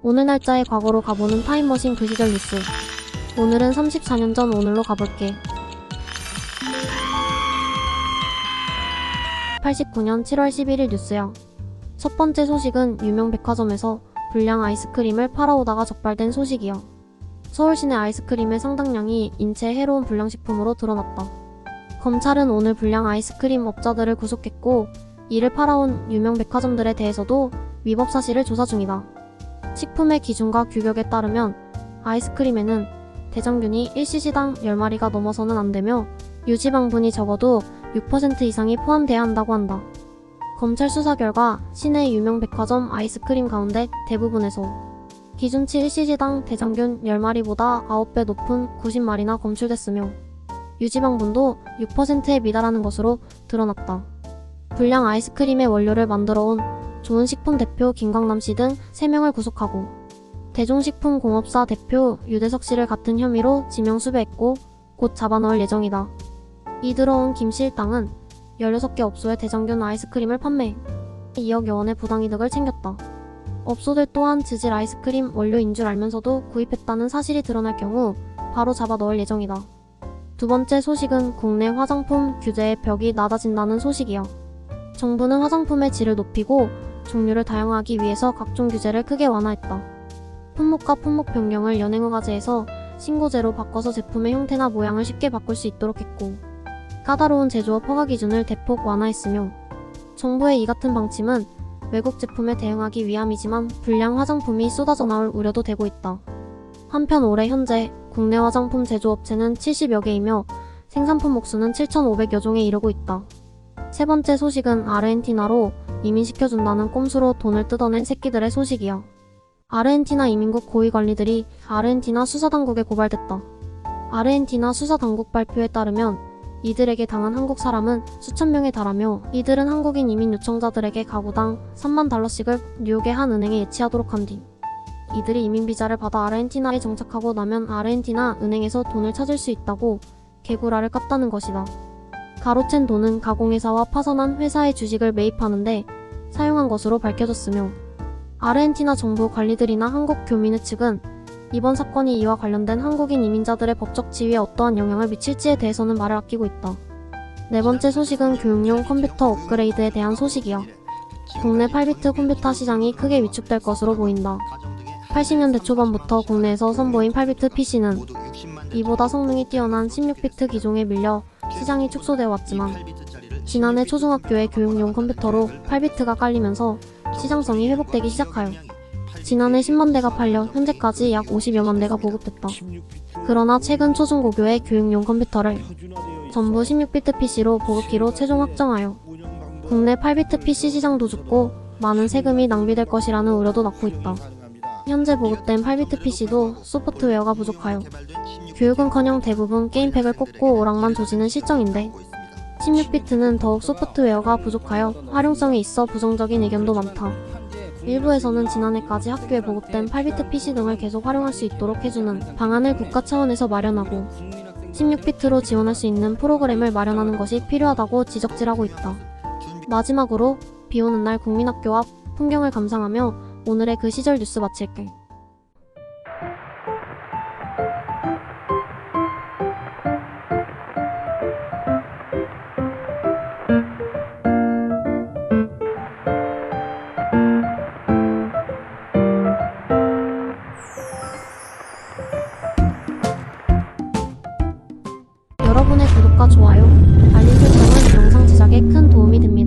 오늘 날짜의 과거로 가보는 타임머신 그 시절 뉴스. 오늘은 34년 전 오늘로 가볼게. 89년 7월 11일 뉴스야. 첫 번째 소식은 유명 백화점에서 불량 아이스크림을 팔아오다가 적발된 소식이야. 서울 시내 아이스크림의 상당량이 인체에 해로운 불량식품으로 드러났다. 검찰은 오늘 불량 아이스크림 업자들을 구속했고 이를 팔아온 유명 백화점들에 대해서도 위법 사실을 조사 중이다. 식품의 기준과 규격에 따르면 아이스크림에는 대장균이 1cc당 10마리가 넘어서는 안 되며 유지방분이 적어도 6% 이상이 포함돼야 한다고 한다. 검찰 수사 결과 시내 유명 백화점 아이스크림 가운데 대부분에서 기준치 1cc당 대장균 10마리보다 9배 높은 90마리나 검출됐으며 유지방분도 6%에 미달하는 것으로 드러났다. 불량 아이스크림의 원료를 만들어 온 좋은식품 대표 김광남 씨 등 3명을 구속하고 대종식품공업사 대표 유대석 씨를 같은 혐의로 지명 수배했고 곧 잡아넣을 예정이다. 이 들어온 김 씨 일당은 16개 업소에 대장균 아이스크림을 판매 2억여 원의 부당이득을 챙겼다. 업소들 또한 지질 아이스크림 원료인 줄 알면서도 구입했다는 사실이 드러날 경우 바로 잡아 넣을 예정이다. 두 번째 소식은 국내 화장품 규제의 벽이 낮아진다는 소식이야. 정부는 화장품의 질을 높이고 종류를 다양하기 위해서 각종 규제를 크게 완화했다. 품목과 품목 변경을 연행허가제에서 신고제로 바꿔서 제품의 형태나 모양을 쉽게 바꿀 수 있도록 했고 까다로운 제조업 허가 기준을 대폭 완화했으며 정부의 이 같은 방침은 외국 제품에 대응하기 위함이지만 불량 화장품이 쏟아져 나올 우려도 되고 있다. 한편 올해 현재 국내 화장품 제조업체는 70여 개이며 생산 품 목 수는 7,500여 종에 이르고 있다. 세 번째 소식은 아르헨티나로 이민시켜준다는 꼼수로 돈을 뜯어낸 새끼들의 소식이야. 아르헨티나 이민국 고위 관리들이 아르헨티나 수사당국에 고발됐다. 아르헨티나 수사당국 발표에 따르면 이들에게 당한 한국 사람은 수천 명에 달하며 이들은 한국인 이민 요청자들에게 가구당 3만 달러씩을 뉴욕의 한 은행에 예치하도록 한 뒤 이들이 이민 비자를 받아 아르헨티나에 정착하고 나면 아르헨티나 은행에서 돈을 찾을 수 있다고 개구라를 깠다는 것이다. 가로챈 돈은 가공회사와 파산한 회사의 주식을 매입하는데 사용한 것으로 밝혀졌으며 아르헨티나 정부 관리들이나 한국 교민의 측은 이번 사건이 이와 관련된 한국인 이민자들의 법적 지위에 어떠한 영향을 미칠지에 대해서는 말을 아끼고 있다. 네 번째 소식은 교육용 컴퓨터 업그레이드에 대한 소식이야. 국내 8비트 컴퓨터 시장이 크게 위축될 것으로 보인다. 80년대 초반부터 국내에서 선보인 8비트 PC는 이보다 성능이 뛰어난 16비트 기종에 밀려 시장이 축소되어 왔지만 지난해 초중학교의 교육용 컴퓨터로 8비트가 깔리면서 시장성이 회복되기 시작하여 지난해 10만 대가 팔려 현재까지 약 50여만 대가 보급됐다. 그러나 최근 초중고교의 교육용 컴퓨터를 전부 16비트 PC로 보급기로 최종 확정하여 국내 8비트 PC 시장도 죽고 많은 세금이 낭비될 것이라는 우려도 낳고 있다. 현재 보급된 8비트 PC도 소프트웨어가 부족하여 교육은커녕 대부분 게임팩을 꽂고 오락만 조지는 실정인데 16비트는 더욱 소프트웨어가 부족하여 활용성이 있어 부정적인 의견도 많다. 일부에서는 지난해까지 학교에 보급된 8비트 PC 등을 계속 활용할 수 있도록 해주는 방안을 국가 차원에서 마련하고 16비트로 지원할 수 있는 프로그램을 마련하는 것이 필요하다고 지적질하고 있다. 마지막으로 비 오는 날 국민학교 앞 풍경을 감상하며 오늘의 그 시절 뉴스 마칠게. 구독과 좋아요, 알림 설정은 영상 제작에 큰 도움이 됩니다.